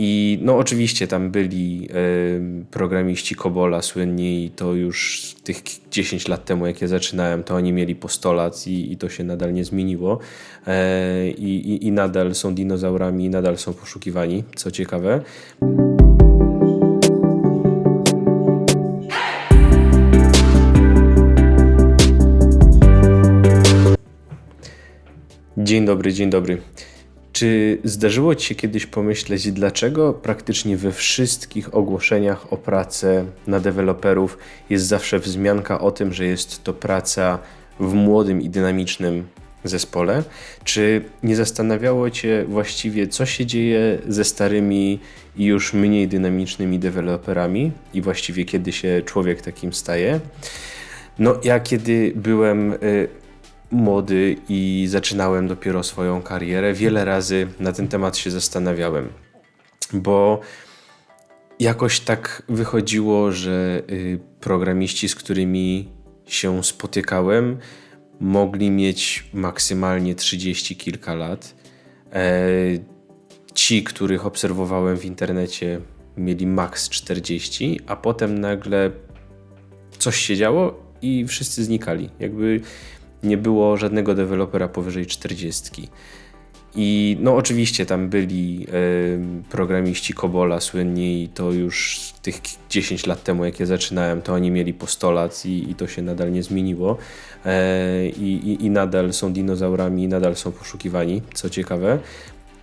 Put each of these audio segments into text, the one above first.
I no oczywiście tam byli y, programiści Kobola słynni i to już tych 10 lat temu jak ja zaczynałem, to oni mieli po 100 lat i, i to się nadal nie zmieniło. E, i, I nadal są dinozaurami i nadal są poszukiwani, co ciekawe. Dzień dobry, dzień dobry. Czy zdarzyło Ci się kiedyś pomyśleć, dlaczego praktycznie we wszystkich ogłoszeniach o pracę na deweloperów jest zawsze wzmianka o tym, że jest to praca w młodym i dynamicznym zespole? Czy nie zastanawiało Cię właściwie, co się dzieje ze starymi i już mniej dynamicznymi deweloperami i właściwie kiedy się człowiek takim staje? No, ja kiedy byłem y, młody i zaczynałem dopiero swoją karierę, wiele razy na ten temat się zastanawiałem, bo jakoś tak wychodziło, że y, programiści, z którymi się spotykałem, mogli mieć maksymalnie 30 kilka lat. E, ci, których obserwowałem w internecie, mieli maks 40, a potem nagle coś się działo i wszyscy znikali. Jakby nie było żadnego dewelopera powyżej 40. I no oczywiście tam byli y, programiści Kobola słynni i to już tych 10 lat temu jak ja zaczynałem, to oni mieli po 100 lat i, i to się nadal nie zmieniło. E, i, I nadal są dinozaurami i nadal są poszukiwani, co ciekawe.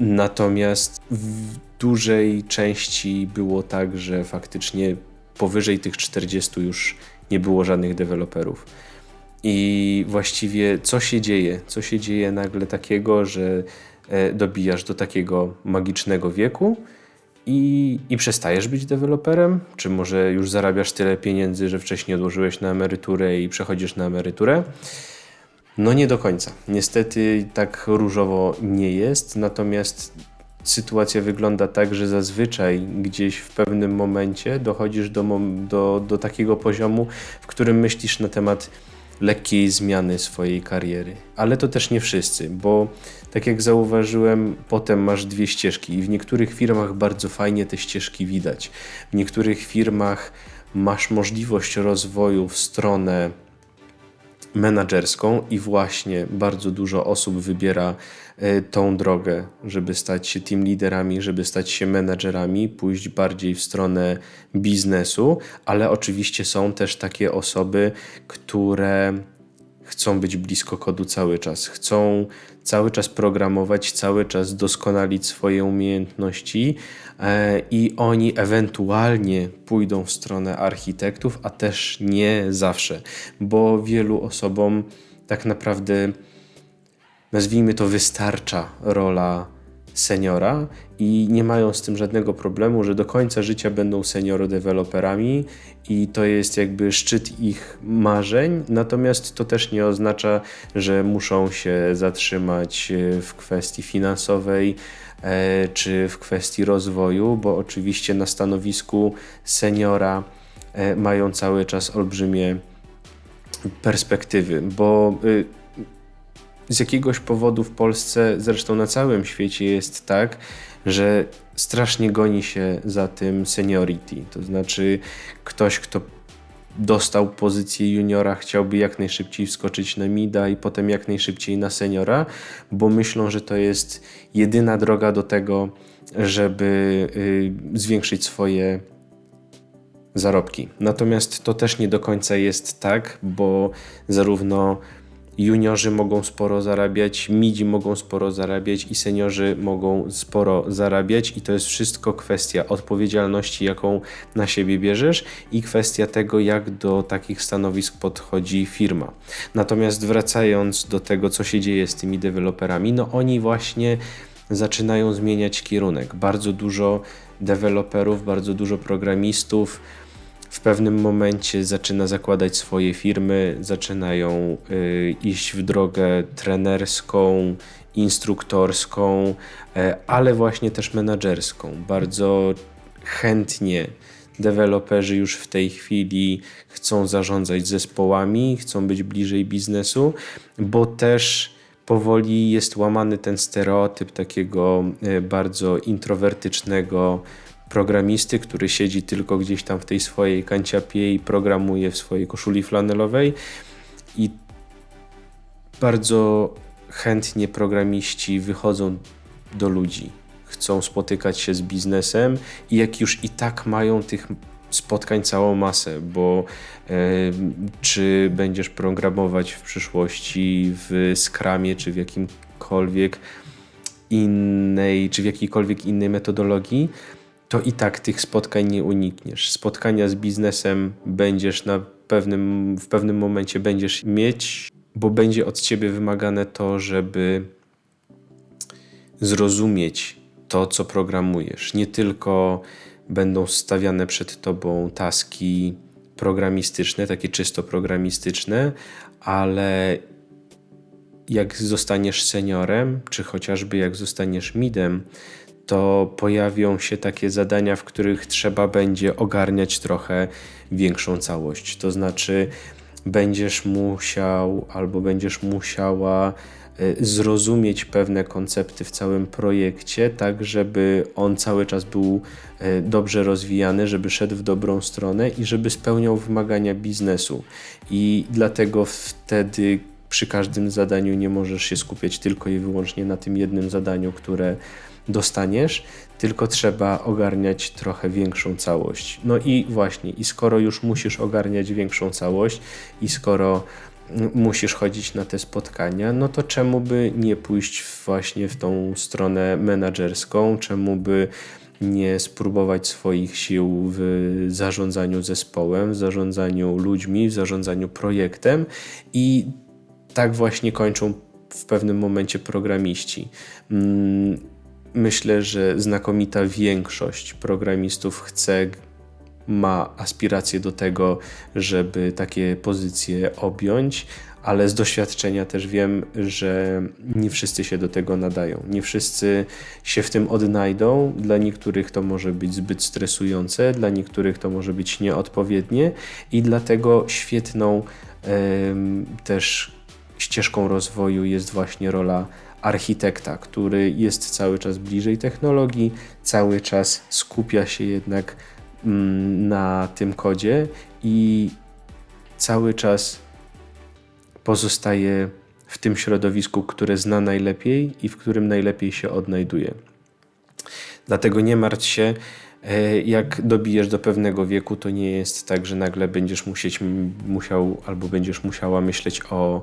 Natomiast w dużej części było tak, że faktycznie powyżej tych 40 już nie było żadnych deweloperów. I właściwie co się dzieje? Co się dzieje nagle takiego, że e, dobijasz do takiego magicznego wieku i, i przestajesz być deweloperem? Czy może już zarabiasz tyle pieniędzy, że wcześniej odłożyłeś na emeryturę i przechodzisz na emeryturę? No nie do końca. Niestety tak różowo nie jest, natomiast sytuacja wygląda tak, że zazwyczaj gdzieś w pewnym momencie dochodzisz do, do, do takiego poziomu, w którym myślisz na temat lekkiej zmiany swojej kariery. Ale to też nie wszyscy, bo tak jak zauważyłem, potem masz dwie ścieżki i w niektórych firmach bardzo fajnie te ścieżki widać. W niektórych firmach masz możliwość rozwoju w stronę menedżerską i właśnie bardzo dużo osób wybiera e, tą drogę, żeby stać się team liderami, żeby stać się menedżerami, pójść bardziej w stronę biznesu, ale oczywiście są też takie osoby, które chcą być blisko kodu cały czas, chcą cały czas programować, cały czas doskonalić swoje umiejętności e, i oni ewentualnie pójdą w stronę architektów, a też nie zawsze, bo wielu osobom tak naprawdę nazwijmy to wystarcza rola seniora i nie mają z tym żadnego problemu, że do końca życia będą senior deweloperami i to jest jakby szczyt ich marzeń, natomiast to też nie oznacza, że muszą się zatrzymać e, w kwestii finansowej e, czy w kwestii rozwoju, bo oczywiście na stanowisku seniora e, mają cały czas olbrzymie perspektywy, bo z jakiegoś powodu w Polsce, zresztą na całym świecie jest tak, że strasznie goni się za tym seniority. To znaczy ktoś, kto dostał pozycję juniora, chciałby jak najszybciej wskoczyć na mida i potem jak najszybciej na seniora, bo myślą, że to jest jedyna droga do tego, żeby y, zwiększyć swoje zarobki. Natomiast to też nie do końca jest tak, bo zarówno juniorzy mogą sporo zarabiać, midzi mogą sporo zarabiać i seniorzy mogą sporo zarabiać i to jest wszystko kwestia odpowiedzialności, jaką na siebie bierzesz i kwestia tego, jak do takich stanowisk podchodzi firma. Natomiast wracając do tego, co się dzieje z tymi deweloperami, no oni właśnie zaczynają zmieniać kierunek. Bardzo dużo deweloperów, bardzo dużo programistów, w pewnym momencie zaczyna zakładać swoje firmy, zaczynają y, iść w drogę trenerską, instruktorską, y, ale właśnie też menedżerską. Bardzo chętnie deweloperzy już w tej chwili chcą zarządzać zespołami, chcą być bliżej biznesu, bo też powoli jest łamany ten stereotyp takiego e, bardzo introwertycznego programisty, który siedzi tylko gdzieś tam w tej swojej kanciapie i programuje w swojej koszuli flanelowej. I bardzo chętnie programiści wychodzą do ludzi, chcą spotykać się z biznesem i jak już i tak mają tych spotkań całą masę, bo e, czy będziesz programować w przyszłości w Scrumie, czy w jakimkolwiek innej, czy w jakiejkolwiek innej metodologii, to i tak tych spotkań nie unikniesz. Spotkania z biznesem będziesz na pewnym, w pewnym momencie będziesz mieć, bo będzie od ciebie wymagane to, żeby zrozumieć to, co programujesz. Nie tylko będą stawiane przed tobą taski programistyczne, takie czysto programistyczne, ale jak zostaniesz seniorem, czy chociażby jak zostaniesz midem, to pojawią się takie zadania, w których trzeba będzie ogarniać trochę większą całość. To znaczy, będziesz musiał albo będziesz musiała e, zrozumieć pewne koncepty w całym projekcie, tak żeby on cały czas był e, dobrze rozwijany, żeby szedł w dobrą stronę i żeby spełniał wymagania biznesu. I dlatego wtedy przy każdym zadaniu nie możesz się skupiać tylko i wyłącznie na tym jednym zadaniu, które dostaniesz, tylko trzeba ogarniać trochę większą całość. No i właśnie, i skoro już musisz ogarniać większą całość, i skoro musisz chodzić na te spotkania, no to czemu by nie pójść właśnie w tą stronę menedżerską, czemu by nie spróbować swoich sił w zarządzaniu zespołem, w zarządzaniu ludźmi, w zarządzaniu projektem i tak właśnie kończą w pewnym momencie programiści. Mm, myślę, że znakomita większość programistów chce, ma aspiracje do tego, żeby takie pozycje objąć, ale z doświadczenia też wiem, że nie wszyscy się do tego nadają. Nie wszyscy się w tym odnajdą. Dla niektórych to może być zbyt stresujące, dla niektórych to może być nieodpowiednie i dlatego świetną też ścieżką rozwoju jest właśnie rola architekta, który jest cały czas bliżej technologii, cały czas skupia się jednak mm, na tym kodzie i cały czas pozostaje w tym środowisku, które zna najlepiej i w którym najlepiej się odnajduje. Dlatego nie martw się, e, jak dobijesz do pewnego wieku, to nie jest tak, że nagle będziesz musieć, musiał albo będziesz musiała myśleć o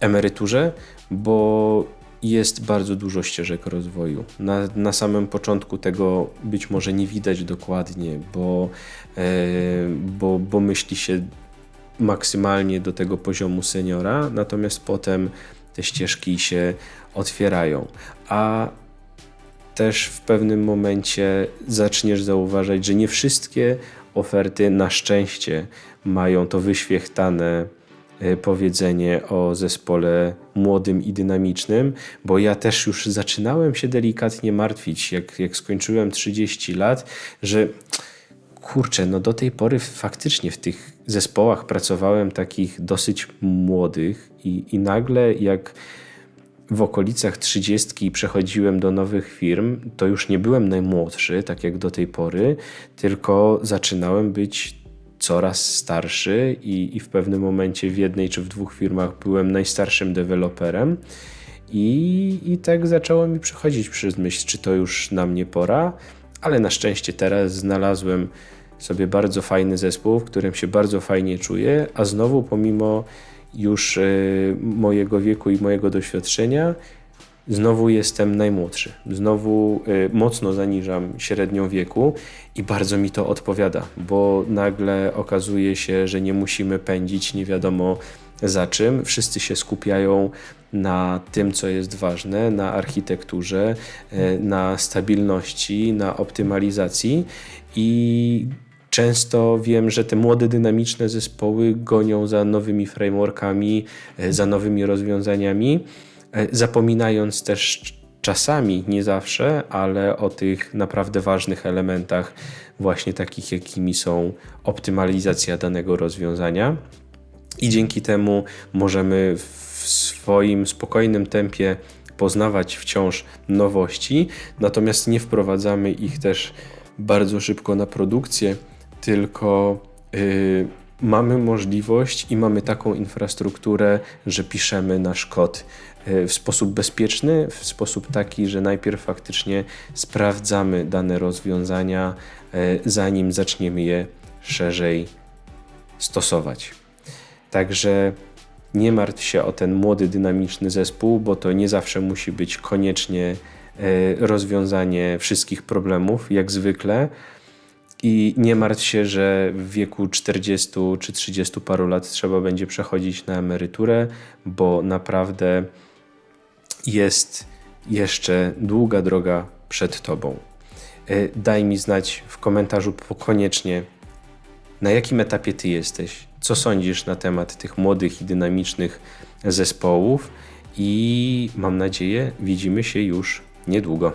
emeryturze, bo jest bardzo dużo ścieżek rozwoju. Na, na samym początku tego być może nie widać dokładnie, bo, e, bo, bo myśli się maksymalnie do tego poziomu seniora, natomiast potem te ścieżki się otwierają. A też w pewnym momencie zaczniesz zauważać, że nie wszystkie oferty na szczęście mają to wyświechtane powiedzenie o zespole młodym i dynamicznym, bo ja też już zaczynałem się delikatnie martwić, jak, jak skończyłem 30 lat, że kurczę, no do tej pory faktycznie w tych zespołach pracowałem takich dosyć młodych i, i nagle jak w okolicach 30 przechodziłem do nowych firm, to już nie byłem najmłodszy, tak jak do tej pory, tylko zaczynałem być coraz starszy i, i w pewnym momencie w jednej czy w dwóch firmach byłem najstarszym deweloperem. I, I tak zaczęło mi przychodzić przez myśl, czy to już na mnie pora, ale na szczęście teraz znalazłem sobie bardzo fajny zespół, w którym się bardzo fajnie czuję, a znowu pomimo już y, mojego wieku i mojego doświadczenia, Znowu jestem najmłodszy, znowu y, mocno zaniżam średnią wieku i bardzo mi to odpowiada, bo nagle okazuje się, że nie musimy pędzić nie wiadomo za czym. Wszyscy się skupiają na tym, co jest ważne, na architekturze, y, na stabilności, na optymalizacji i Często wiem, że te młode, dynamiczne zespoły gonią za nowymi frameworkami, y, za nowymi rozwiązaniami zapominając też czasami, nie zawsze, ale o tych naprawdę ważnych elementach, właśnie takich, jakimi są optymalizacja danego rozwiązania. I dzięki temu możemy w w swoim spokojnym tempie poznawać wciąż nowości, natomiast nie wprowadzamy ich też bardzo szybko na produkcję, tylko yy, mamy możliwość i mamy taką infrastrukturę, że piszemy nasz kod yy, w sposób bezpieczny, w sposób taki, że najpierw faktycznie sprawdzamy dane rozwiązania, yy, zanim zaczniemy je szerzej stosować. Także nie martw się o ten młody, dynamiczny zespół, bo to nie zawsze musi być koniecznie e, rozwiązanie wszystkich problemów, jak zwykle. I nie martw się, że w wieku 40 czy 30 paru lat trzeba będzie przechodzić na emeryturę, bo naprawdę jest jeszcze długa droga przed Tobą. E, Daj mi znać w komentarzu koniecznie, na jakim etapie Ty jesteś, co sądzisz na temat tych młodych i dynamicznych zespołów i mam nadzieję widzimy się już niedługo.